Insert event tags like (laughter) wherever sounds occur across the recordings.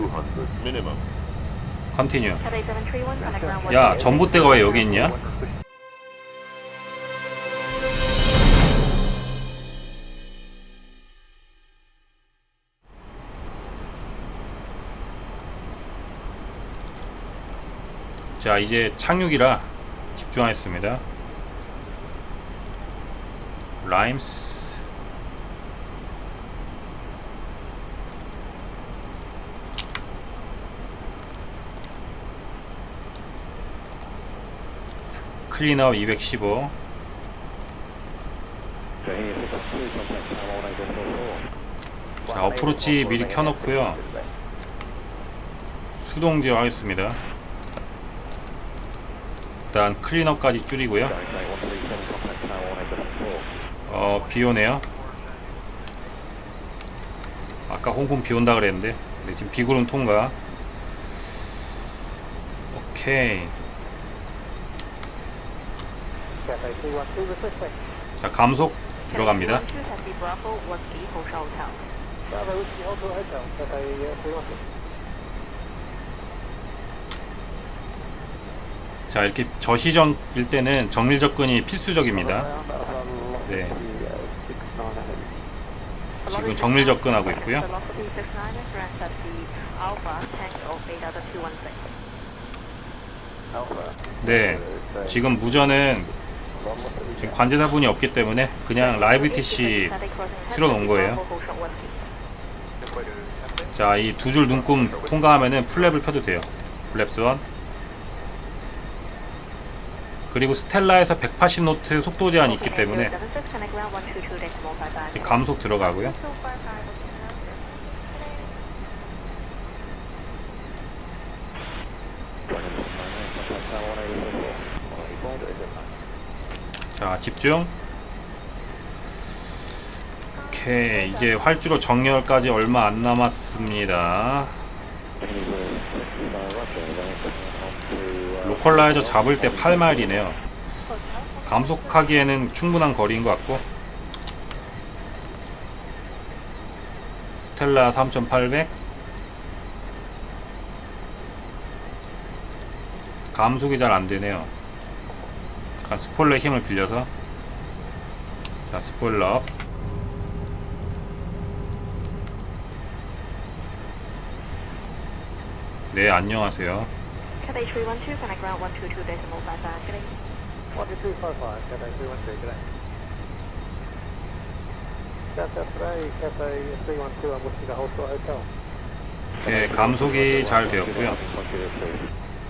200 minimum. 컨티뉴. Cathay 731, connect ground 야 128. 전봇대가 왜 여기 있냐? 자 이제 착륙이라 집중하겠습니다. 라임스 클린업 215 자 어프로치 미리 켜놓고요. 수동 제어 하겠습니다. 일단 클린업까지 줄이고요. 어 비오네요. 아까 홍콩 비온다 그랬는데 네, 지금 비구름 통과. 오케이 자 감속 들어갑니다 Cathay 212, Taxi Bravo, Whiskey, Hotel Hotel. 자 이렇게 저시정일 때는 정밀 접근이 필수적입니다 네 지금 정밀 접근하고 있고요 Velocity 69 is Grand Taxi Alpha, Tank of Beta 216. 네 지금 무전은 지금 관제사분이 없기 때문에 그냥 라이브 TC 틀어놓은 거예요. 자 이 두 줄 눈금 통과하면은 플랩을 펴도 돼요. 플랩스 1 그리고 스텔라에서 180노트 속도 제한이 있기 때문에 감속 들어가고요 자 집중. 오케이 이제 활주로 정렬까지 얼마 안 남았습니다. 로컬라이저 잡을 때 8마일이네요. 감속하기에는 충분한 거리인 것 같고. 스텔라 3800 감속이 잘 안되네요 약간 스포일러의 힘을 빌려서 자 스포일러 업. 네 안녕하세요 Cathay 312, connect ground 122 decimal 55, Cathay. 1255, Cathay 312, good day. Cathay Three, Cathay 312, I'm looking to Hotel Hotel. 이렇게 감속이 잘 되었고요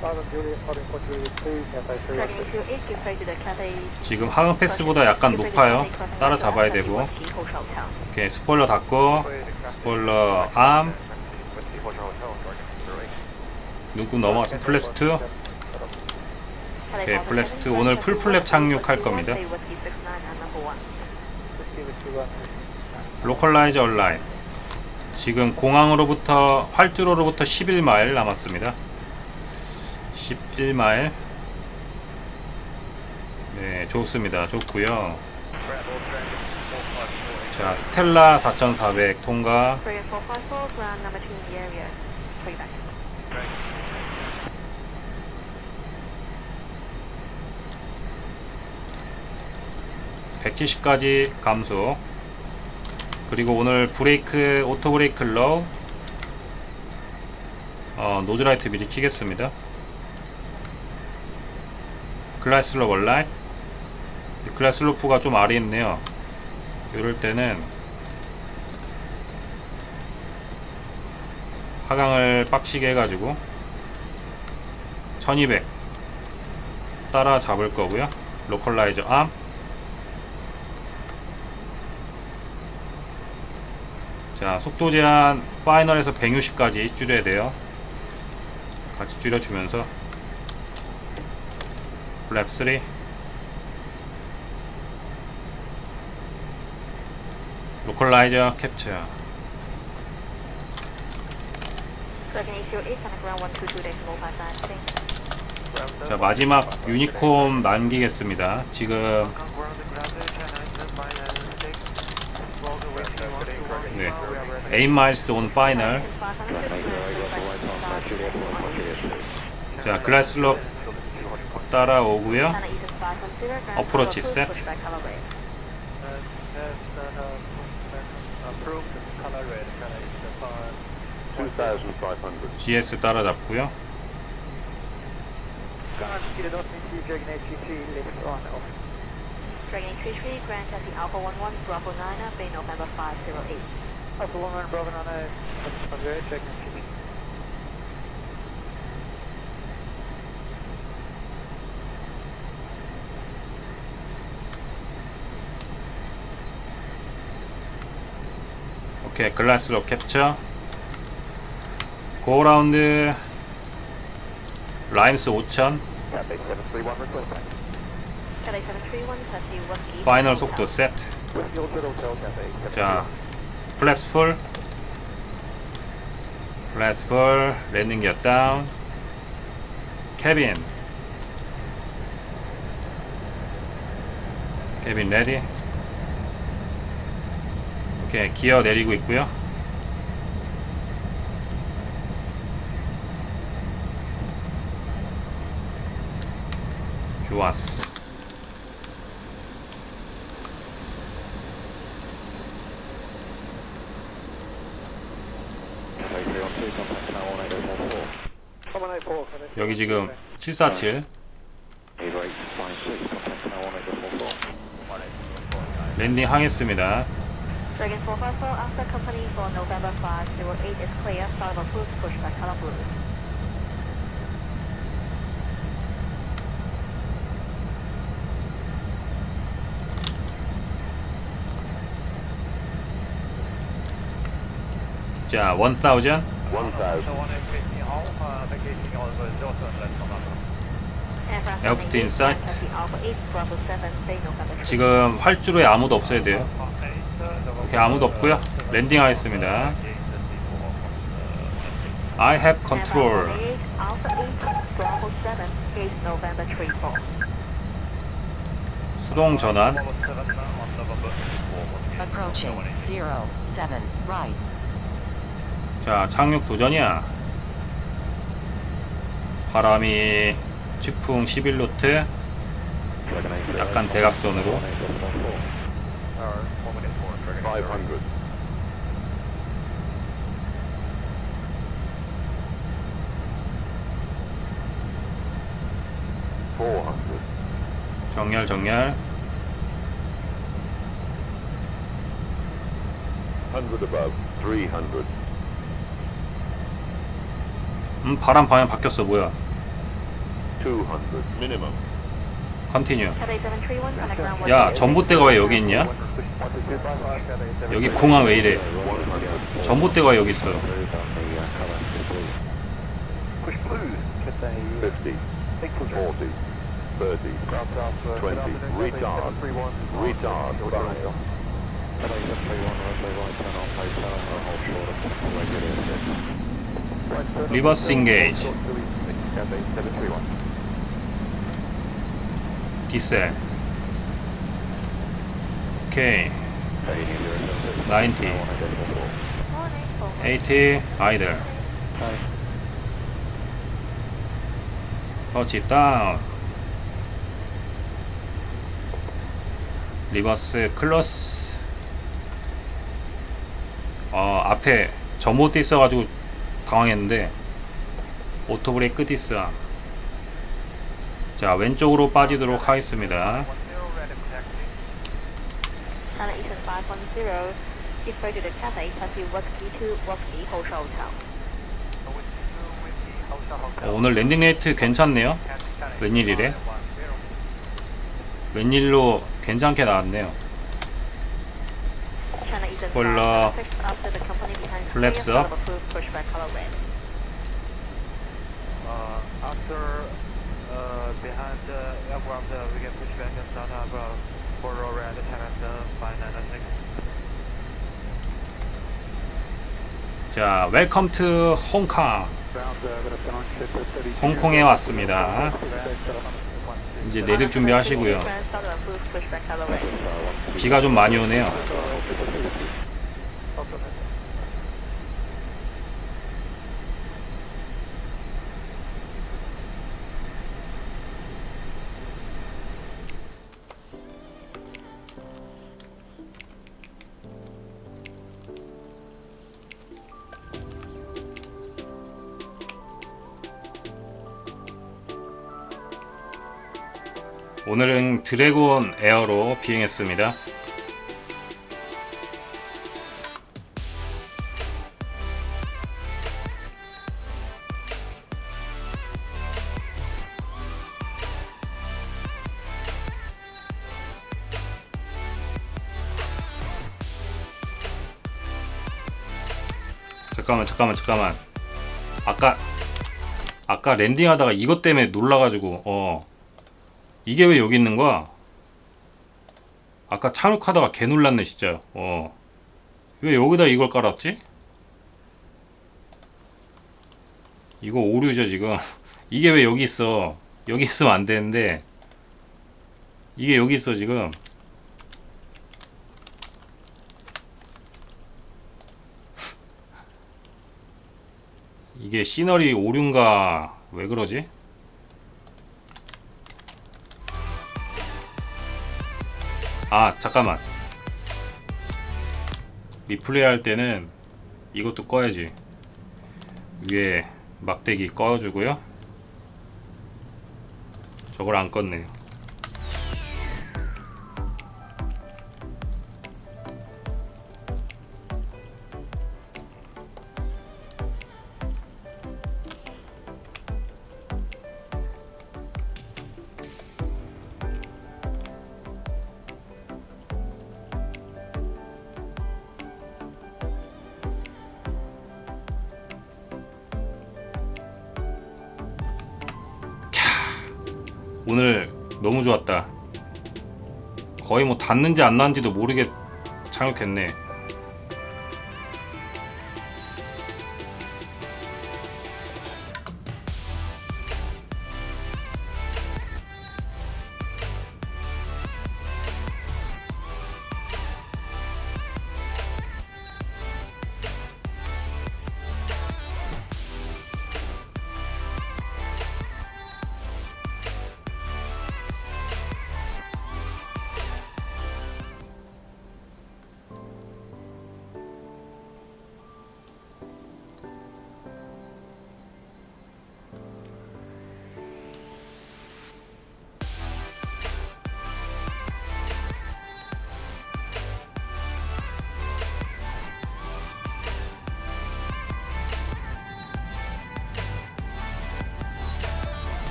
Simon Juliet, holding for Juliet 2, Cathay 312. 3828, give way to the Cathay. 지금 하강 패스보다 약간 높아요. 따라 잡아야 되고. 이렇게 스포일러 닫고 스포일러 암. 눈금 넘어가서 플랩스 2 오케이 플랩스 2 오늘 풀 플랩 착륙할 겁니다. 로컬라이저 얼라인. 지금 공항으로부터 활주로로부터 11마일 남았습니다 11마일 네 좋습니다 좋고요 자 스텔라 4400 통과 3454, ground number 2 in the area. Playback. 백 170까지 감소 그리고 오늘 브레이크 오토 브레이크 로우 어, 노즈라이트 미리 키겠습니다 글라스로 원라인 글라스로프가 좀 아래 있네요. 이럴 때는 하강을 빡시게 해가지고 1200 따라 잡을 거고요. 로컬라이저 암. 자 속도 제한 파이널에서 160까지 줄여야 돼요. 같이 줄여주면서. 플 랩3 로컬라이저 캡처 Dragon 808, connect ground 122 decimal 55, Cathay. 자 마지막 유니콤 남기겠습니다 지금 네. 8 miles on final. 500, 자, 글라스럽 따라오고요. 어프로치 셋. Test and uh, approved color red. Channel Eastern 500. 2,500. GS 따라잡고요. Skyline Ski Dot into Dragon HGT lift on off. Dragon 33, Grand Taxi Alpha 11, Bravo 9, Bay November 508. Alpha 1 Bravo 9, on red, Dragon 오케이, 글라스럽 캡처. 고라운드 라임스 5000. Cathay 731 request back. Cathay 731, Taxi Whiskey. 파이널 속도 셋. Whiskey Hotel Hotel Cathay 자, 플랩스 풀. 플랩스 풀. 랜딩 기어 다운. 캐빈. 캐빈 레디. 오케이, 기어 내리고 있고요. 좋았어. Cathay 312 contact tower 1844. 184, Cathay. 여기 지금 747 8856 contact tower 1844. 랜딩 항했습니다. Dragon 454, after company for November 508 is clear. Of approved, pushback color blue. 자, 1000 1000. So 150 home, uh, vacating also is also on left November. Aircraft Airport landing inside. Grand Taxi Alpha 8, Bravo 7, Bay November 3. 지금 활주로에 아무도 없어야 돼요. 오케이, 아무도 없고요. 랜딩 하겠습니다. I have control. Alpha 8, Bravo 7, gate November 34. 수동 전환. Approaching right. 자, 착륙 도전이야. 바람이 직풍 11노트. 약간 대각선으로. 500. Four hundred. 정렬 정렬. Hundred above. Three hundred. 음, 바람 방향 바뀌었어. 뭐야? Two hundred. Minimum. 컨티뉴. Cathay 731, connect ground 야, 108. 전봇대가 왜 여기 있냐? 여기 공항 왜 이래? 전봇대가 여기 있어. Push blue. Cathay. Fifty. Forty. Thirty. Twenty. Retard. Retard. 리버스 인게이지. 디셀. 오케이. 90. Morning, for 80 아이들. 터치 다운. 리버스 클러스. 어, 앞에 전봇대 있어가지고 당황했는데 오토브레이크 디스야. 자, 왼쪽으로 빠지도록 하겠습니다. China Eastern 510, refer to the Cathay, Taxi Whiskey 2, Whiskey Hotel Hotel. 어, 오늘 랜딩 레이트 괜찮네요. 웬일이래? 웬일로 괜찮게 나왔네요. China Eastern Spoiler. 556, after the company behind. Uh, after uh, behind the aircraft, uh, we can push back and start up uh, for roll red Thailand uh, 596. 자, 웰컴 투 홍콩. 홍콩에 왔습니다. 이제 내릴 준비 하시고요. Start of approved, pushback color red. 비가 좀 많이 오네요. 오늘은 드래곤 에어로 비행했습니다. 잠깐만 잠깐만 잠깐만 아까 아까 랜딩하다가 이것 때문에 놀라가지고 어 이게 왜 여기 있는 거야? 아까 착륙하다가 개 놀랐네 진짜. 어 왜 여기다 이걸 깔았지? 이거 오류죠 지금. (laughs) 이게 왜 여기 있어? 여기 있으면 안 되는데. 이게 여기 있어 지금. (laughs) 이게 시너리 오류인가? 왜 그러지? 아 잠깐만. 리플레이 할 때는 이것도 꺼야지. 위에 막대기 꺼주고요. 저걸 안 껐네요 너무 좋았다. 거의 뭐 닿는지 안 닿는지도 모르게 착륙했네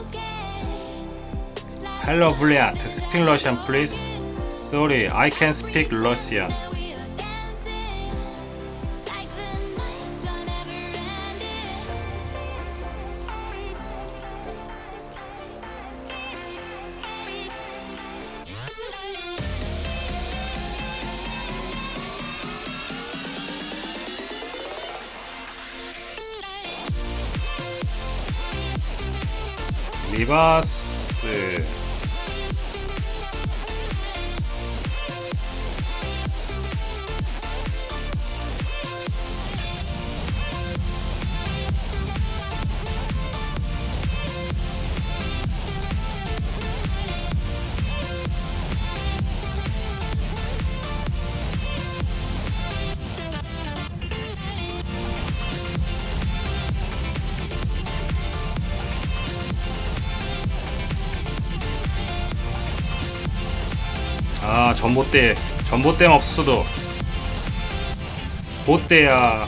okay. Like Hello brilliant speak Russian please. Sorry I can speak Russian 리버스 전봇대 전봇대만 없었어도 보대야